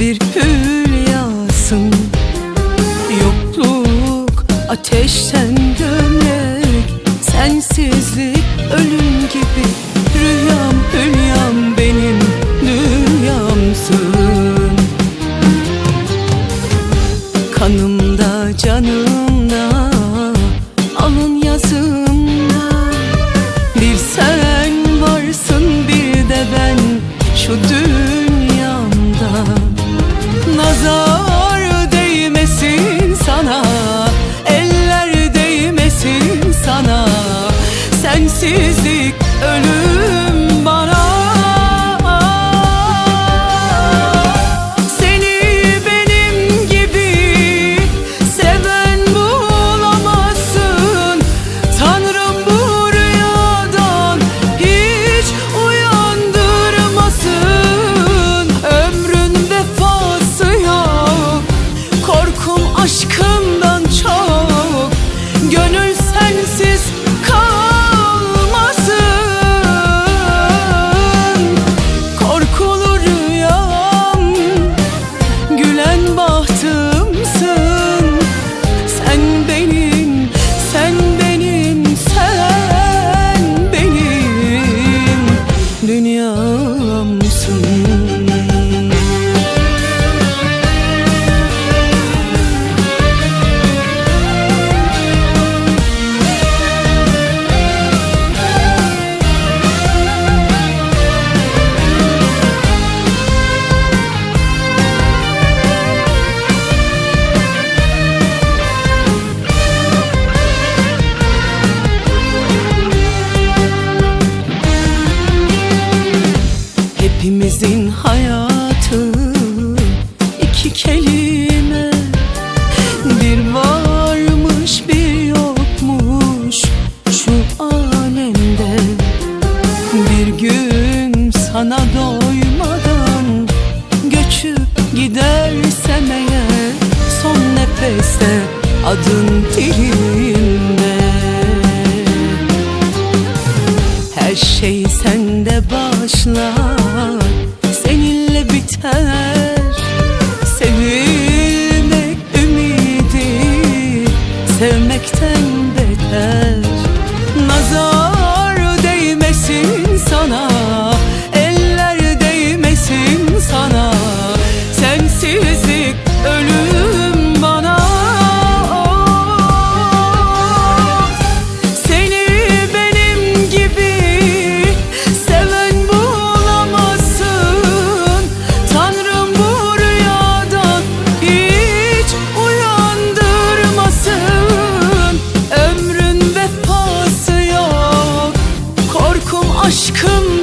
bir hülyasın. Yokluk ateşten gömlek Sensizlik ölüm gibi. Rüyam hülyam benim dünyamsın. Kanımda canımda alın yazın. Dünyamsın iki kelime. Bir varmış bir yokmuş şu alemde. Bir gün sana doymadan göçüp gidersem eğer Son nefeste adın dilimde her şey sende başlar Seninle biter Sevmekten beter. Nazar değmesin sana Eller değmesin sana Korkum